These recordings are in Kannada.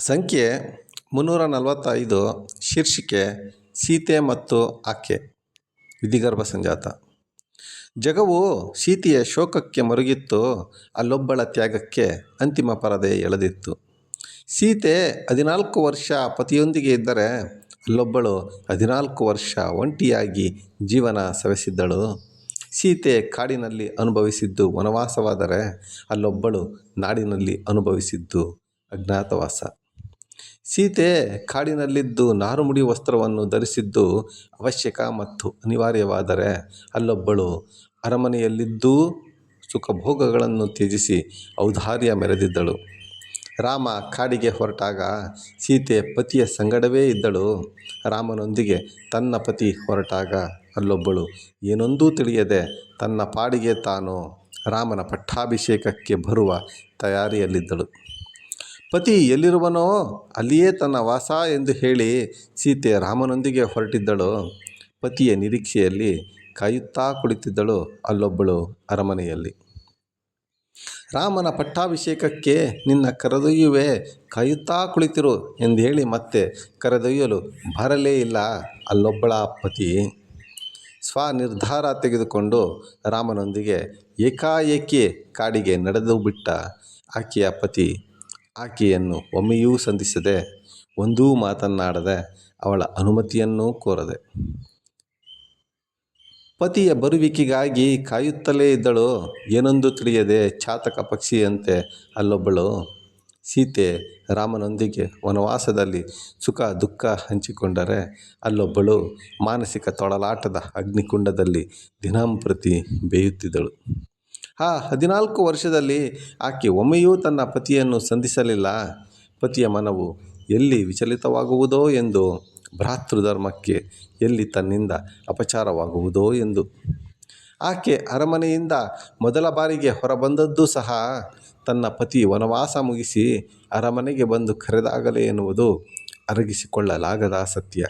ಸಂಖ್ಯೆ ಮುನ್ನೂರ ನಲವತ್ತೈದು, ಶೀರ್ಷಿಕೆ, ಸೀತೆ ಮತ್ತು ಆಕೆ, ವಿಧಿಗರ್ಭ ಸಂಜಾತ. ಜಗವು ಸೀತೆಯ ಶೋಕಕ್ಕೆ ಮರುಗಿತ್ತು, ಅಲ್ಲೊಬ್ಬಳ ತ್ಯಾಗಕ್ಕೆ ಅಂತಿಮ ಪರದೆ ಎಳೆದಿತ್ತು. ಸೀತೆ ಹದಿನಾಲ್ಕು ವರ್ಷ ಪತಿಯೊಂದಿಗೆ ಇದ್ದರೆ ಅಲ್ಲೊಬ್ಬಳು ಹದಿನಾಲ್ಕು ವರ್ಷ ಒಂಟಿಯಾಗಿ ಜೀವನ ಸವೆಸಿದ್ದಳು. ಸೀತೆ ಕಾಡಿನಲ್ಲಿ ಅನುಭವಿಸಿದ್ದು ವನವಾಸವಾದರೆ ಅಲ್ಲೊಬ್ಬಳು ನಾಡಿನಲ್ಲಿ ಅನುಭವಿಸಿದ್ದು ಅಜ್ಞಾತವಾಸ. ಸೀತೆ ಕಾಡಿನಲ್ಲಿದ್ದು ನಾರುಮುಡಿ ವಸ್ತ್ರವನ್ನು ಧರಿಸಿದ್ದು ಅವಶ್ಯಕ ಮತ್ತು ಅನಿವಾರ್ಯವಾದರೆ ಅಲ್ಲೊಬ್ಬಳು ಅರಮನೆಯಲ್ಲಿದ್ದೂ ಸುಖಭೋಗಗಳನ್ನು ತ್ಯಜಿಸಿ ಔದಾರ್ಯ ಮೆರೆದಿದ್ದಳು. ರಾಮ ಕಾಡಿಗೆ ಹೊರಟಾಗ ಸೀತೆ ಪತಿಯ ಸಂಗಡವೇ ಇದ್ದಳು. ರಾಮನೊಂದಿಗೆ ತನ್ನ ಪತಿ ಹೊರಟಾಗ ಅಲ್ಲೊಬ್ಬಳು, ಏನೊಂದೂ ತಿಳಿಯದೆ ತನ್ನ ಪಾಡಿಗೆ ತಾನು ರಾಮನ ಪಟ್ಟಾಭಿಷೇಕಕ್ಕೆ ಬರುವ ತಯಾರಿಯಲ್ಲಿದ್ದಳು. ಪತಿ ಎಲ್ಲಿರುವನೋ ಅಲ್ಲಿಯೇ ತನ್ನ ವಾಸ ಎಂದು ಹೇಳಿ ಸೀತೆ ರಾಮನೊಂದಿಗೆ ಹೊರಟಿದ್ದಳು. ಪತಿಯ ನಿರೀಕ್ಷೆಯಲ್ಲಿ ಕಾಯುತ್ತಾ ಕುಳಿತಿದ್ದಳು ಅಲ್ಲೊಬ್ಬಳು ಅರಮನೆಯಲ್ಲಿ. ರಾಮನ ಪಟ್ಟಾಭಿಷೇಕಕ್ಕೆ ನಿನ್ನ ಕರೆದೊಯ್ಯುವೆ, ಕಾಯುತ್ತಾ ಕುಳಿತಿರು ಎಂದು ಹೇಳಿ ಮತ್ತೆ ಕರೆದೊಯ್ಯಲು ಬರಲೇ ಇಲ್ಲ ಅಲ್ಲೊಬ್ಬಳ ಪತಿ. ಸ್ವನಿರ್ಧಾರ ತೆಗೆದುಕೊಂಡು ರಾಮನೊಂದಿಗೆ ಏಕಾಏಕಿ ಕಾಡಿಗೆ ನಡೆದು ಬಿಟ್ಟ ಆಕೆಯ ಪತಿ ಆಕೆಯನ್ನು ಒಮ್ಮೆಯೂ ಸಂಧಿಸದೆ ಒಂದೂ ಮಾತನ್ನಾಡದೆ ಅವಳ ಅನುಮತಿಯನ್ನೂ ಕೋರದೆ. ಪತಿಯ ಬರುವಿಕೆಗಾಗಿ ಕಾಯುತ್ತಲೇ ಇದ್ದಳು. ಏನೊಂದು ತಿಳಿಯದೆ ಚಾತಕ ಪಕ್ಷಿಯಂತೆ ಅಲ್ಲೊಬ್ಬಳು. ಸೀತೆ ರಾಮನೊಂದಿಗೆ ವನವಾಸದಲ್ಲಿ ಸುಖ ದುಃಖ ಹಂಚಿಕೊಂಡರೆ ಅಲ್ಲೊಬ್ಬಳು ಮಾನಸಿಕ ತೊಳಲಾಟದ ಅಗ್ನಿಕುಂಡದಲ್ಲಿ ದಿನಂಪ್ರತಿ ಬೇಯುತ್ತಿದ್ದಳು. ಆ ಹದಿನಾಲ್ಕು ವರ್ಷದಲ್ಲಿ ಆಕೆ ಒಮ್ಮೆಯೂ ತನ್ನ ಪತಿಯನ್ನು ಸಂಧಿಸಲಿಲ್ಲ. ಪತಿಯ ಮನವು ಎಲ್ಲಿ ವಿಚಲಿತವಾಗುವುದೋ ಎಂದು ಭ್ರಾತೃಧರ್ಮಕ್ಕೆ ಎಲ್ಲಿ ತನ್ನಿಂದ ಅಪಚಾರವಾಗುವುದೋ ಎಂದು. ಆಕೆ ಅರಮನೆಯಿಂದ ಮೊದಲ ಬಾರಿಗೆ ಹೊರಬಂದದ್ದು ಸಹ ತನ್ನ ಪತಿ ವನವಾಸ ಮುಗಿಸಿ ಅರಮನೆಗೆ ಬಂದು ಕರೆದಾಗಲೇ ಎನ್ನುವುದು ಅರಗಿಸಿಕೊಳ್ಳಲಾಗದ ಸತ್ಯ.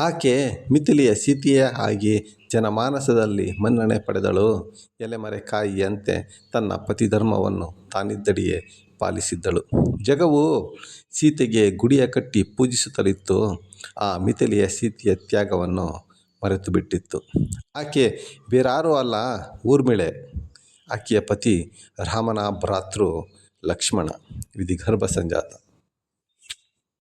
ಆಕೆ ಮಿಥಿಲಿಯ ಸೀತೆಯೇ ಆಗಿ ಜನಮಾನಸದಲ್ಲಿ ಮನ್ನಣೆ ಪಡೆದಳು. ಎಲೆಮರೆ ಕಾಯಿಯಂತೆ ತನ್ನ ಪತಿಧರ್ಮವನ್ನು ತಾನಿದ್ದಡಿಯೇ ಪಾಲಿಸಿದ್ದಳು. ಜಗವು ಸೀತೆಗೆ ಗುಡಿಯ ಕಟ್ಟಿ ಪೂಜಿಸುತ್ತಲಿತ್ತು. ಆ ಮಿಥಿಲಿಯ ಸೀತೆಯ ತ್ಯಾಗವನ್ನು ಮರೆತು ಬಿಟ್ಟಿತ್ತು ಆಕೆ ಬೇರಾರೂ ಅಲ್ಲ, ಊರ್ಮಿಳೆ. ಆಕೆಯ ಪತಿ ರಾಮನ ಭ್ರಾತೃ ಲಕ್ಷ್ಮಣ, ವಿಧಿಗರ್ಭ ಸಂಜಾತ.